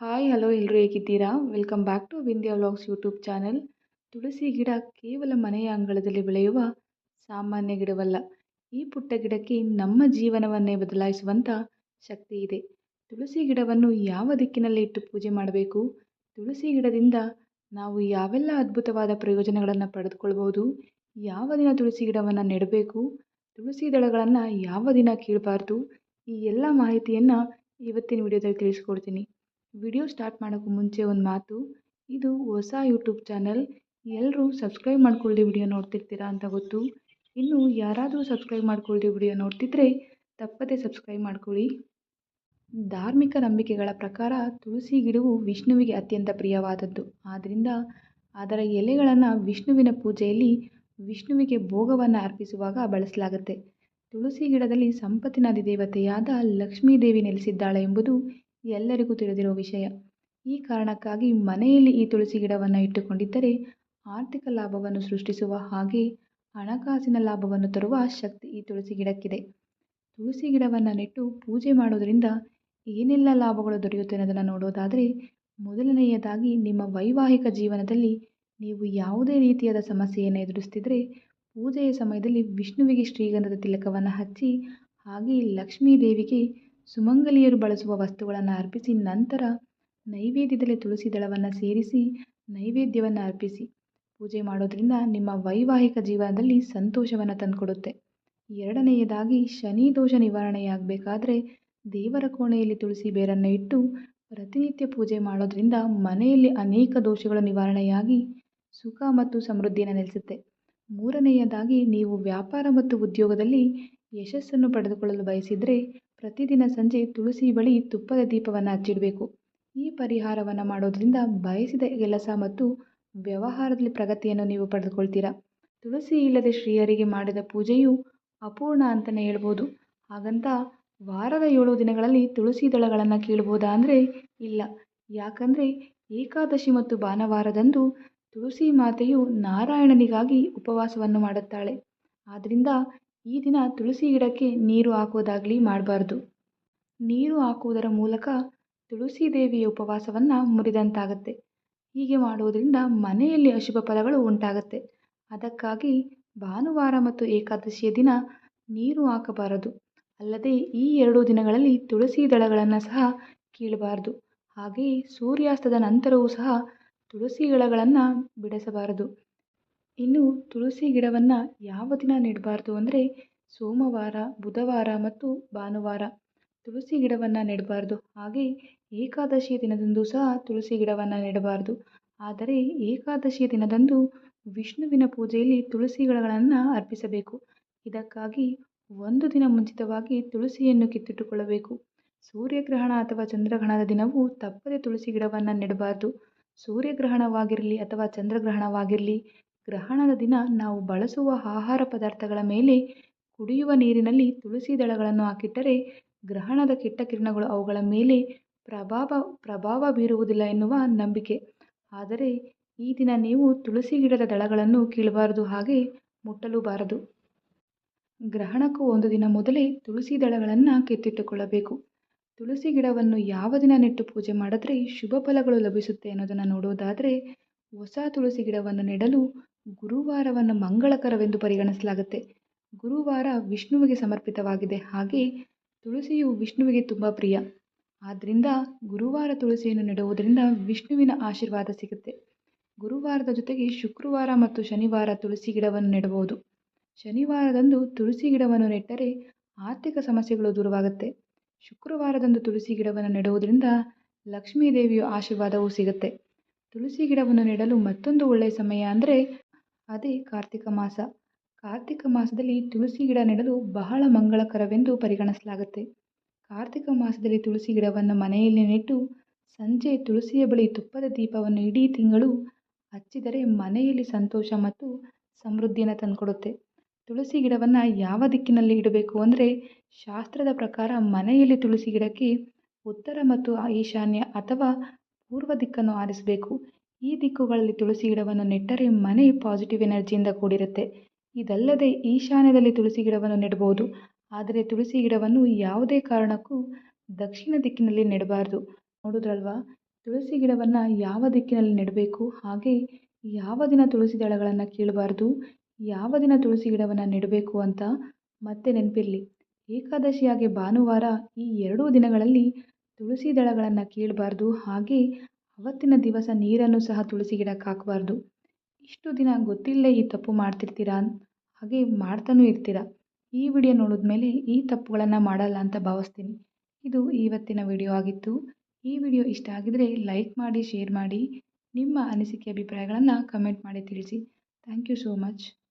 Hi hello ಎಲ್ಲರೂ ಹೇಗಿದ್ದೀರಾ? Welcome back to Vindhya vlogs YouTube channel ತುಳಸಿ ಗಿಡ ಕೇವಲ ಮನೆಯ ಅಂಗಳದಲ್ಲಿ ಬೆಳೆಯುವ ಸಾಮಾನ್ಯ ಗಿಡವಲ್ಲ. ಈ ಪುಟ್ಟ ಗಿಡಕ್ಕೆ ನಮ್ಮ ಜೀವನವನ್ನೇ ಬದಲಾಯಿಸುವಂಥ ಶಕ್ತಿ ಇದೆ. ತುಳಸಿ ಗಿಡವನ್ನು ಯಾವ ದಿಕ್ಕಿನಲ್ಲಿ ಇಟ್ಟು ಪೂಜೆ ಮಾಡಬೇಕು? ತುಳಸಿ ಗಿಡದಿಂದ ನಾವು ಯಾವೆಲ್ಲ ಅದ್ಭುತವಾದ ಪ್ರಯೋಜನಗಳನ್ನು ಪಡೆದುಕೊಳ್ಬೋದು ಯಾವ ದಿನ ತುಳಸಿ ಗಿಡವನ್ನು ನೆಡಬೇಕು? ತುಳಸಿ ದಳಗಳನ್ನು ಯಾವ ದಿನ ಕೀಳಬಾರ್ದು? ಈ ಎಲ್ಲ ಮಾಹಿತಿಯನ್ನು ಇವತ್ತಿನ ವಿಡಿಯೋದಲ್ಲಿ ತಿಳಿಸ್ಕೊಡ್ತೀನಿ. ವಿಡಿಯೋ ಸ್ಟಾರ್ಟ್ ಮಾಡೋಕ್ಕೂ ಮುಂಚೆ ಒಂದು ಮಾತು. ಇದು ಹೊಸ ಯೂಟ್ಯೂಬ್ ಚಾನಲ್. ಎಲ್ಲರೂ ಸಬ್ಸ್ಕ್ರೈಬ್ ಮಾಡ್ಕೊಳ್ಳಿ ವಿಡಿಯೋ ನೋಡ್ತಿರ್ತೀರಾ ಅಂತ ಗೊತ್ತು. ಇನ್ನು ಯಾರಾದರೂ ಸಬ್ಸ್ಕ್ರೈಬ್ ಮಾಡ್ಕೊಳ್ಳಿ ವಿಡಿಯೋ ನೋಡ್ತಿದ್ರೆ ತಪ್ಪದೇ ಸಬ್ಸ್ಕ್ರೈಬ್ ಮಾಡ್ಕೊಳ್ಳಿ. ಧಾರ್ಮಿಕ ನಂಬಿಕೆಗಳ ಪ್ರಕಾರ ತುಳಸಿ ಗಿಡವು ವಿಷ್ಣುವಿಗೆ ಅತ್ಯಂತ ಪ್ರಿಯವಾದದ್ದು. ಆದ್ದರಿಂದ ಅದರ ಎಲೆಗಳನ್ನು ವಿಷ್ಣುವಿನ ಪೂಜೆಯಲ್ಲಿ ವಿಷ್ಣುವಿಗೆ ಭೋಗವನ್ನು ಅರ್ಪಿಸುವಾಗ ಬಳಸಲಾಗುತ್ತೆ. ತುಳಸಿ ಗಿಡದಲ್ಲಿ ಸಂಪತ್ತಿನ ಅಧಿದೇವತೆಯಾದ ಲಕ್ಷ್ಮೀದೇವಿ ನೆಲೆಸಿದ್ದಾಳೆ ಎಂಬುದು ಎಲ್ಲರಿಗೂ ತಿಳಿದಿರುವ ವಿಷಯ. ಈ ಕಾರಣಕ್ಕಾಗಿ ಮನೆಯಲ್ಲಿ ಈ ತುಳಸಿ ಗಿಡವನ್ನು ಇಟ್ಟುಕೊಂಡಿದ್ದರೆ ಆರ್ಥಿಕ ಲಾಭವನ್ನು ಸೃಷ್ಟಿಸುವ ಹಾಗೆ ಹಣಕಾಸಿನ ಲಾಭವನ್ನು ತರುವ ಶಕ್ತಿ ಈ ತುಳಸಿ ಗಿಡಕ್ಕಿದೆ. ತುಳಸಿ ಗಿಡವನ್ನು ನೆಟ್ಟು ಪೂಜೆ ಮಾಡೋದರಿಂದ ಏನೆಲ್ಲ ಲಾಭಗಳು ದೊರೆಯುತ್ತೆ ಅನ್ನೋದನ್ನು ನೋಡೋದಾದರೆ ಮೊದಲನೆಯದಾಗಿ ನಿಮ್ಮ ವೈವಾಹಿಕ ಜೀವನದಲ್ಲಿ ನೀವು ಯಾವುದೇ ರೀತಿಯಾದ ಸಮಸ್ಯೆಯನ್ನು ಎದುರಿಸ್ತಿದ್ರೆ ಪೂಜೆಯ ಸಮಯದಲ್ಲಿ ವಿಷ್ಣುವಿಗೆ ಶ್ರೀಗಂಧದ ತಿಲಕವನ್ನು ಹಚ್ಚಿ ಹಾಗೆ ಲಕ್ಷ್ಮೀ ದೇವಿಗೆ ಸುಮಂಗಲಿಯರು ಬಳಸುವ ವಸ್ತುಗಳನ್ನು ಅರ್ಪಿಸಿ ನಂತರ ನೈವೇದ್ಯದಲ್ಲಿ ತುಳಸಿ ದಳವನ್ನು ಸೇರಿಸಿ ನೈವೇದ್ಯವನ್ನು ಅರ್ಪಿಸಿ. ಪೂಜೆ ಮಾಡೋದ್ರಿಂದ ನಿಮ್ಮ ವೈವಾಹಿಕ ಜೀವನದಲ್ಲಿ ಸಂತೋಷವನ್ನು ತಂದುಕೊಡುತ್ತೆ. ಎರಡನೆಯದಾಗಿ ಶನಿ ದೋಷ ನಿವಾರಣೆಯಾಗಬೇಕಾದ್ರೆ ದೇವರ ಕೋಣೆಯಲ್ಲಿ ತುಳಸಿ ಬೇರನ್ನು ಇಟ್ಟು ಪ್ರತಿನಿತ್ಯ ಪೂಜೆ ಮಾಡೋದ್ರಿಂದ ಮನೆಯಲ್ಲಿ ಅನೇಕ ದೋಷಗಳು ನಿವಾರಣೆಯಾಗಿ ಸುಖ ಮತ್ತು ಸಮೃದ್ಧಿಯನ್ನು ನೆಲೆಸುತ್ತೆ. ಮೂರನೆಯದಾಗಿ ನೀವು ವ್ಯಾಪಾರ ಮತ್ತು ಉದ್ಯೋಗದಲ್ಲಿ ಯಶಸ್ಸನ್ನು ಪಡೆದುಕೊಳ್ಳಲು ಬಯಸಿದರೆ ಪ್ರತಿದಿನ ಸಂಜೆ ತುಳಸಿ ಬಳಿ ತುಪ್ಪದ ದೀಪವನ್ನು ಹಚ್ಚಿಡಬೇಕು. ಈ ಪರಿಹಾರವನ್ನು ಮಾಡೋದ್ರಿಂದ ಬಯಸಿದ ಕೆಲಸ ಮತ್ತು ವ್ಯವಹಾರದಲ್ಲಿ ಪ್ರಗತಿಯನ್ನು ನೀವು ಪಡೆದುಕೊಳ್ತೀರಾ? ತುಳಸಿ ಇಲ್ಲದೆ ಶ್ರೀಯರಿಗೆ ಮಾಡಿದ ಪೂಜೆಯು ಅಪೂರ್ಣ ಅಂತಲೇ ಹೇಳ್ಬೋದು. ಹಾಗಂತ ವಾರದ ಏಳು ದಿನಗಳಲ್ಲಿ ತುಳಸಿ ದಳಗಳನ್ನು ಕೀಳ್ಬೋದಾ ಅಂದರೆ ಇಲ್ಲ. ಯಾಕಂದರೆ ಏಕಾದಶಿ ಮತ್ತು ಭಾನುವಾರದಂದು ತುಳಸಿ ಮಾತೆಯು ನಾರಾಯಣನಿಗಾಗಿ ಉಪವಾಸವನ್ನು ಮಾಡುತ್ತಾಳೆ. ಆದ್ದರಿಂದ ಈ ದಿನ ತುಳಸಿ ಗಿಡಕ್ಕೆ ನೀರು ಹಾಕೋದಾಗ್ಲಿ ಮಾಡಬಾರ್ದು. ನೀರು ಹಾಕುವುದರ ಮೂಲಕ ತುಳಸಿ ದೇವಿಯ ಉಪವಾಸವನ್ನು ಮುರಿದಂತಾಗುತ್ತೆ. ಹೀಗೆ ಮಾಡುವುದರಿಂದ ಮನೆಯಲ್ಲಿ ಅಶುಭ ಫಲಗಳು ಉಂಟಾಗುತ್ತೆ. ಅದಕ್ಕಾಗಿ ಭಾನುವಾರ ಮತ್ತು ಏಕಾದಶಿಯ ದಿನ ನೀರು ಹಾಕಬಾರದು. ಅಲ್ಲದೆ ಈ ಎರಡು ದಿನಗಳಲ್ಲಿ ತುಳಸಿ ದಳಗಳನ್ನು ಸಹ ಕೀಳಬಾರದು. ಹಾಗೆಯೇ ಸೂರ್ಯಾಸ್ತದ ನಂತರವೂ ಸಹ ತುಳಸಿ ಗಿಡಗಳನ್ನು ಬಿಡಿಸಬಾರದು. ಇನ್ನು ತುಳಸಿ ಗಿಡವನ್ನು ಯಾವ ದಿನ ನೆಡಬಾರ್ದು ಅಂದರೆ ಸೋಮವಾರ, ಬುಧವಾರ ಮತ್ತು ಭಾನುವಾರ ತುಳಸಿ ಗಿಡವನ್ನು ನೆಡಬಾರ್ದು. ಹಾಗೆ ಏಕಾದಶಿಯ ದಿನದಂದು ಸಹ ತುಳಸಿ ಗಿಡವನ್ನು ನೆಡಬಾರ್ದು. ಆದರೆ ಏಕಾದಶಿಯ ದಿನದಂದು ವಿಷ್ಣುವಿನ ಪೂಜೆಯಲ್ಲಿ ತುಳಸಿ ಗಿಡಗಳನ್ನು ಅರ್ಪಿಸಬೇಕು. ಇದಕ್ಕಾಗಿ ಒಂದು ದಿನ ಮುಂಚಿತವಾಗಿ ತುಳಸಿಯನ್ನು ಕಿತ್ತಿಟ್ಟುಕೊಳ್ಳಬೇಕು. ಸೂರ್ಯಗ್ರಹಣ ಅಥವಾ ಚಂದ್ರಗ್ರಹಣದ ದಿನವೂ ತಪ್ಪದೆ ತುಳಸಿ ಗಿಡವನ್ನು ನೆಡಬಾರ್ದು. ಸೂರ್ಯಗ್ರಹಣವಾಗಿರಲಿ ಅಥವಾ ಚಂದ್ರಗ್ರಹಣವಾಗಿರಲಿ ಗ್ರಹಣದ ದಿನ ನಾವು ಬಳಸುವ ಆಹಾರ ಪದಾರ್ಥಗಳ ಮೇಲೆ ಕುಡಿಯುವ ನೀರಿನಲ್ಲಿ ತುಳಸಿ ದಳಗಳನ್ನು ಹಾಕಿಟ್ಟರೆ ಗ್ರಹಣದ ಕೆಟ್ಟ ಕಿರಣಗಳು ಅವುಗಳ ಮೇಲೆ ಪ್ರಭಾವ ಪ್ರಭಾವ ಬೀರುವುದಿಲ್ಲ ಎನ್ನುವ ನಂಬಿಕೆ. ಆದರೆ ಈ ದಿನ ನೀವು ತುಳಸಿ ಗಿಡದ ದಳಗಳನ್ನು ಕೀಳಬಾರದು ಹಾಗೆ ಮುಟ್ಟಲೂಬಾರದು. ಗ್ರಹಣಕ್ಕೂ ಒಂದು ದಿನ ಮೊದಲೇ ತುಳಸಿ ದಳಗಳನ್ನು ಕೆತ್ತಿಟ್ಟುಕೊಳ್ಳಬೇಕು. ತುಳಸಿ ಗಿಡವನ್ನು ಯಾವ ದಿನ ನೆಟ್ಟು ಪೂಜೆ ಮಾಡಿದ್ರೆ ಶುಭ ಫಲಗಳು ಲಭಿಸುತ್ತೆ ಅನ್ನೋದನ್ನು ನೋಡೋದಾದರೆ ಹೊಸ ತುಳಸಿ ಗಿಡವನ್ನು ನೆಡಲು ಗುರುವಾರವನ್ನು ಮಂಗಳಕರವೆಂದು ಪರಿಗಣಿಸಲಾಗುತ್ತೆ. ಗುರುವಾರ ವಿಷ್ಣುವಿಗೆ ಸಮರ್ಪಿತವಾಗಿದೆ. ಹಾಗೆ ತುಳಸಿಯು ವಿಷ್ಣುವಿಗೆ ತುಂಬ ಪ್ರಿಯ. ಆದ್ದರಿಂದ ಗುರುವಾರ ತುಳಸಿಯನ್ನು ನೆಡುವುದರಿಂದ ವಿಷ್ಣುವಿನ ಆಶೀರ್ವಾದ ಸಿಗುತ್ತೆ. ಗುರುವಾರದ ಜೊತೆಗೆ ಶುಕ್ರವಾರ ಮತ್ತು ಶನಿವಾರ ತುಳಸಿ ಗಿಡವನ್ನು ನೆಡಬಹುದು. ಶನಿವಾರದಂದು ತುಳಸಿ ಗಿಡವನ್ನು ನೆಟ್ಟರೆ ಆರ್ಥಿಕ ಸಮಸ್ಯೆಗಳು ದೂರವಾಗುತ್ತೆ. ಶುಕ್ರವಾರದಂದು ತುಳಸಿ ಗಿಡವನ್ನು ನೆಡುವುದರಿಂದ ಲಕ್ಷ್ಮೀ ದೇವಿಯ ಆಶೀರ್ವಾದವೂ ಸಿಗುತ್ತೆ. ತುಳಸಿ ಗಿಡವನ್ನು ನೆಡಲು ಮತ್ತೊಂದು ಒಳ್ಳೆಯ ಸಮಯ ಅಂದರೆ ಅದೇ ಕಾರ್ತಿಕ ಮಾಸ. ಕಾರ್ತಿಕ ಮಾಸದಲ್ಲಿ ತುಳಸಿ ಗಿಡ ನೆಡಲು ಬಹಳ ಮಂಗಳಕರವೆಂದು ಪರಿಗಣಿಸಲಾಗುತ್ತೆ. ಕಾರ್ತಿಕ ಮಾಸದಲ್ಲಿ ತುಳಸಿ ಗಿಡವನ್ನು ಮನೆಯಲ್ಲಿ ನೆಟ್ಟು ಸಂಜೆ ತುಳಸಿಯ ಬಳಿ ತುಪ್ಪದ ದೀಪವನ್ನು ಇಡೀ ತಿಂಗಳು ಹಚ್ಚಿದರೆ ಮನೆಯಲ್ಲಿ ಸಂತೋಷ ಮತ್ತು ಸಮೃದ್ಧಿಯನ್ನು ತಂದುಕೊಡುತ್ತೆ. ತುಳಸಿ ಗಿಡವನ್ನು ಯಾವ ದಿಕ್ಕಿನಲ್ಲಿ ಇಡಬೇಕು ಅಂದರೆ ಶಾಸ್ತ್ರದ ಪ್ರಕಾರ ಮನೆಯಲ್ಲಿ ತುಳಸಿ ಗಿಡಕ್ಕೆ ಉತ್ತರ ಮತ್ತು ಈಶಾನ್ಯ ಅಥವಾ ಪೂರ್ವ ದಿಕ್ಕನ್ನು ಆರಿಸಬೇಕು. ಈ ದಿಕ್ಕುಗಳಲ್ಲಿ ತುಳಸಿ ಗಿಡವನ್ನು ನೆಟ್ಟರೆ ಮನೆ ಪಾಸಿಟಿವ್ ಎನರ್ಜಿಯಿಂದ ಕೂಡಿರುತ್ತೆ. ಇದಲ್ಲದೆ ಈಶಾನ್ಯದಲ್ಲಿ ತುಳಸಿ ಗಿಡವನ್ನು ನೆಡಬಹುದು. ಆದರೆ ತುಳಸಿ ಗಿಡವನ್ನು ಯಾವುದೇ ಕಾರಣಕ್ಕೂ ದಕ್ಷಿಣ ದಿಕ್ಕಿನಲ್ಲಿ ನೆಡಬಾರ್ದು. ನೋಡಿದ್ರಲ್ವಾ? ತುಳಸಿ ಗಿಡವನ್ನು ಯಾವ ದಿಕ್ಕಿನಲ್ಲಿ ನೆಡಬೇಕು? ಹಾಗೆ ಯಾವ ದಿನ ತುಳಸಿ ದಳಗಳನ್ನು ಕೀಳಬಾರ್ದು? ಯಾವ ದಿನ ತುಳಸಿ ಗಿಡವನ್ನು ನೆಡಬೇಕು ಅಂತ ಮತ್ತೆ ನೆನಪಿರಲಿ. ಏಕಾದಶಿಯಾಗಿ ಭಾನುವಾರ ಈ ಎರಡೂ ದಿನಗಳಲ್ಲಿ ತುಳಸಿ ದಳಗಳನ್ನು ಕೀಳಬಾರ್ದು. ಹಾಗೆ ಅವತ್ತಿನ ದಿವಸ ನೀರನ್ನು ಸಹ ತುಳಸಿ ಗಿಡಕ್ಕೆ ಹಾಕಬಾರ್ದು. ಇಷ್ಟು ದಿನ ಗೊತ್ತಿಲ್ಲದೆ ಈ ತಪ್ಪು ಮಾಡ್ತಿರ್ತೀರಾ? ಹಾಗೆ ಮಾಡ್ತಾನೂ ಇರ್ತೀರ. ಈ ವಿಡಿಯೋ ನೋಡಿದ ಮೇಲೆ ಈ ತಪ್ಪುಗಳನ್ನು ಮಾಡಲ್ಲ ಅಂತ ಭಾವಿಸ್ತೀನಿ. ಇದು ಇವತ್ತಿನ ವಿಡಿಯೋ ಆಗಿತ್ತು. ಈ ವಿಡಿಯೋ ಇಷ್ಟ ಆಗಿದರೆ ಲೈಕ್ ಮಾಡಿ, ಶೇರ್ ಮಾಡಿ. ನಿಮ್ಮ ಅನಿಸಿಕೆ, ಅಭಿಪ್ರಾಯಗಳನ್ನು ಕಮೆಂಟ್ ಮಾಡಿ ತಿಳಿಸಿ. Thank you so much.